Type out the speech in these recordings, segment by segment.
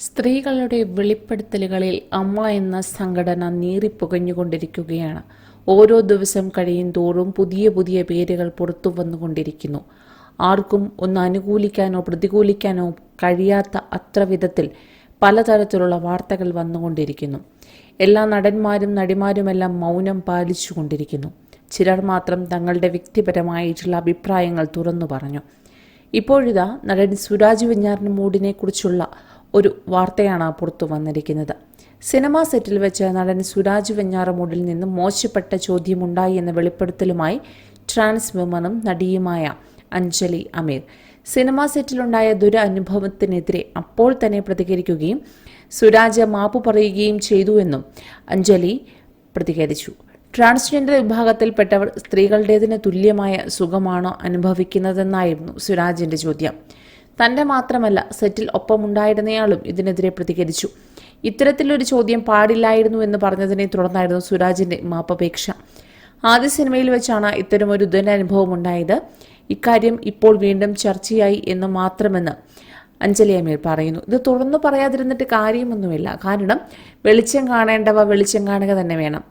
സ്ത്രീകളുടെ വെളിപ്പെടുത്തലുകളിൽ അമ്മ എന്ന സംഘടന നീറിപ്പുകഞ്ഞുകൊണ്ടിരിക്കുകയാണ്. ഓരോ ദിവസം കഴിയും തോറും പുതിയ പുതിയ പേരുകൾ പുറത്തു വന്നുകൊണ്ടിരിക്കുന്നു. ആർക്കും ഒന്ന് അനുകൂലിക്കാനോ പ്രതികൂലിക്കാനോ കഴിയാത്ത അത്ര വിധത്തിൽ പലതരത്തിലുള്ള വാർത്തകൾ വന്നുകൊണ്ടിരിക്കുന്നു. എല്ലാ നടന്മാരും നടിമാരുമെല്ലാം മൗനം പാലിച്ചു കൊണ്ടിരിക്കുന്നു ചിലർ മാത്രം തങ്ങളുടെ വ്യക്തിപരമായിട്ടുള്ള അഭിപ്രായങ്ങൾ തുറന്നു പറഞ്ഞു. ഇപ്പോഴിതാ നടൻ സുരാജ് വെഞ്ഞാറിന് മൂടിനെ കുറിച്ചുള്ള ഒരു വാർത്തയാണ് പുറത്തു വന്നിരിക്കുന്നത്. സിനിമാ സെറ്റിൽ വെച്ച് നടൻ സുരാജ് വെഞ്ഞാറമൂടിൽ നിന്ന് മോശപ്പെട്ട ചോദ്യമുണ്ടായി എന്ന വെളിപ്പെടുത്തലുമായി ട്രാൻസ് വിമനും നടിയുമായ അഞ്ജലി അമീർ. സിനിമാ സെറ്റിലുണ്ടായ ദുരനുഭവത്തിനെതിരെ അപ്പോൾ തന്നെ പ്രതികരിക്കുകയും സുരാജ് മാപ്പ് പറയുകയും ചെയ്തുവെന്നും അഞ്ജലി പ്രതികരിച്ചു. ട്രാൻസ്ജെൻഡർ വിഭാഗത്തിൽപ്പെട്ടവർ സ്ത്രീകളുടേതിന് തുല്യമായ സുഖമാണോ അനുഭവിക്കുന്നതെന്നായിരുന്നു സുരാജിന്റെ ചോദ്യം. തന്റെ മാത്രമല്ല സെറ്റിൽ ഒപ്പമുണ്ടായിരുന്നയാളും ഇതിനെതിരെ പ്രതികരിച്ചു. ഇത്തരത്തിലൊരു ചോദ്യം പാടില്ലായിരുന്നു എന്ന് പറഞ്ഞതിനെ തുടർന്നായിരുന്നു സുരാജിന്റെ മാപ്പപേക്ഷ. ആദ്യ സിനിമയിൽ വെച്ചാണ് ഇത്തരമൊരു ദുരനുഭവം ഉണ്ടായത് ഇക്കാര്യം ഇപ്പോൾ വീണ്ടും ചർച്ചയായി എന്ന് മാത്രമെന്ന് അഞ്ജലി അമീർ പറയുന്നു. ഇത് തുറന്നു പറയാതിരുന്നിട്ട് കാര്യമൊന്നുമില്ല. കാരണം വെളിച്ചം കാണേണ്ടവ വെളിച്ചം കാണുക തന്നെ വേണം.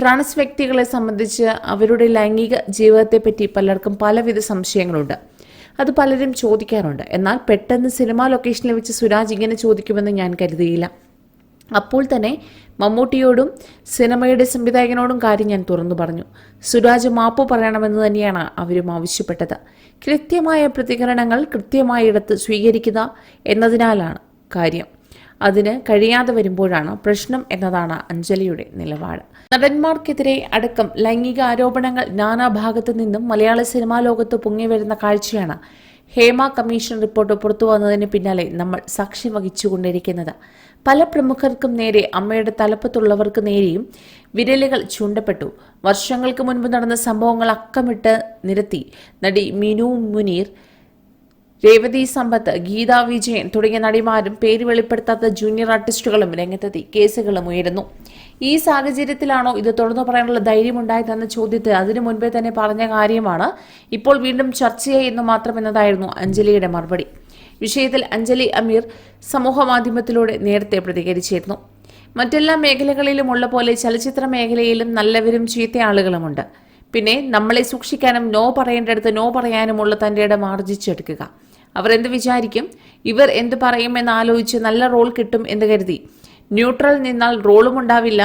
ട്രാൻസ് വ്യക്തികളെ സംബന്ധിച്ച് അവരുടെ ലൈംഗിക ജീവിതത്തെപ്പറ്റി പലർക്കും പലവിധ സംശയങ്ങളുണ്ട്. അത് പലരും ചോദിക്കാറുണ്ട്. എന്നാൽ പെട്ടെന്ന് സിനിമാ ലൊക്കേഷനിൽ വെച്ച് സുരാജ് ഇങ്ങനെ ചോദിക്കുമെന്ന് ഞാൻ കരുതിയില്ല. അപ്പോൾ തന്നെ മമ്മൂട്ടിയോടും സിനിമയുടെ സംവിധായകനോടും കാര്യം ഞാൻ തുറന്നു പറഞ്ഞു. സുരാജ് മാപ്പ് പറയണമെന്ന് തന്നെയാണ് അവരും ആവശ്യപ്പെട്ടത്. കൃത്യമായ പ്രതികരണങ്ങൾ കൃത്യമായിടത്ത് സ്വീകരിക്കുക എന്നതിനാലാണ് കാര്യം. അതിന് കഴിയാതെ വരുമ്പോഴാണ് പ്രശ്നം എന്നതാണ് അഞ്ജലിയുടെ നിലപാട്. നടന്മാർക്കെതിരെ അടക്കം ലൈംഗിക ആരോപണങ്ങൾ നാനാഭാഗത്തു നിന്നും മലയാള സിനിമാ ലോകത്ത് പൊങ്ങി വരുന്ന കാഴ്ചയാണ് ഹേമ കമ്മീഷൻ റിപ്പോർട്ട് പുറത്തു വന്നതിന് പിന്നാലെ നമ്മൾ സാക്ഷ്യം വഹിച്ചുകൊണ്ടിരിക്കുന്നത്. പല പ്രമുഖർക്കും നേരെ അമ്മയുടെ തലപ്പത്തുള്ളവർക്ക് നേരെയും വിരലുകൾ ചൂണ്ടപ്പെട്ടു. വർഷങ്ങൾക്ക് മുൻപ് നടന്ന സംഭവങ്ങൾ അക്കമിട്ട് നിരത്തി. നടി മിനു മുനീർ രേവതി സമ്പത്ത് ഗീത വിജയൻ തുടങ്ങിയ നടിമാരും പേര് വെളിപ്പെടുത്താത്ത ജൂനിയർ ആർട്ടിസ്റ്റുകളും രംഗത്തെത്തി. കേസുകളും ഉയരുന്നു. ഈ സാഹചര്യത്തിലാണോ ഇത് തുറന്നു പറയാനുള്ള ധൈര്യമുണ്ടായതെന്ന ചോദ്യത്തിൽ അതിനു മുൻപേ തന്നെ പറഞ്ഞ കാര്യമാണ് ഇപ്പോൾ വീണ്ടും ചർച്ചയായി എന്ന് മാത്രമെന്നതായിരുന്നു അഞ്ജലിയുടെ മറുപടി. വിഷയത്തിൽ അഞ്ജലി അമീർ സമൂഹ മാധ്യമത്തിലൂടെ നേരത്തെ പ്രതികരിച്ചിരുന്നു. മറ്റെല്ലാ മേഖലകളിലും ഉള്ള പോലെ ചലച്ചിത്ര മേഖലയിലും നല്ലവരും ചീത്ത ആളുകളുമുണ്ട് പിന്നെ നമ്മളെ സൂക്ഷിക്കാനും നോ പറയേണ്ടടുത്ത് നോ പറയാനുമുള്ള തന്റെ ഇടം ആർജിച്ചെടുക്കുക. അവർ എന്ത് വിചാരിക്കും? ഇവർ എന്ത് പറയുമെന്ന് ആലോചിച്ച് നല്ല റോൾ കിട്ടും എന്ന് കരുതി. ന്യൂട്രൽ നിന്നാൽ റോളും ഉണ്ടാവില്ല.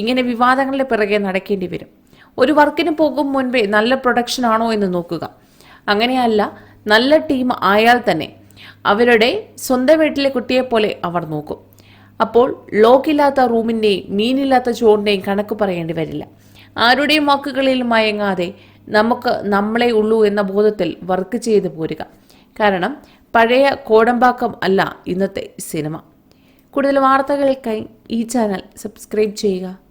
ഇങ്ങനെ വിവാദങ്ങളുടെ പിറകെ നടക്കേണ്ടി വരും. ഒരു വർക്കിന് പോകും മുൻപേ നല്ല പ്രൊഡക്ഷൻ ആണോ എന്ന് നോക്കുക. അങ്ങനെയല്ല നല്ല ടീം ആയാൽ തന്നെ അവരുടെ സ്വന്തം വീട്ടിലെ കുട്ടിയെ പോലെ അവർ നോക്കും. അപ്പോൾ ലോക്കില്ലാത്ത റൂമിന്റെയും മീനില്ലാത്ത ചോറിന്റെയും കണക്ക് പറയേണ്ടി വരില്ല. ആരുടെയും വാക്കുകളിൽ മയങ്ങാതെ നമുക്ക് നമ്മളെ ഉള്ളൂ എന്ന ബോധത്തിൽ വർക്ക് ചെയ്തു പോരുക. കാരണം പഴയ കോടമ്പാക്കം അല്ല ഇന്നത്തെ സിനിമ. കൂടുതൽ വാർത്തകൾക്കായി ഈ ചാനൽ സബ്സ്ക്രൈബ് ചെയ്യുക.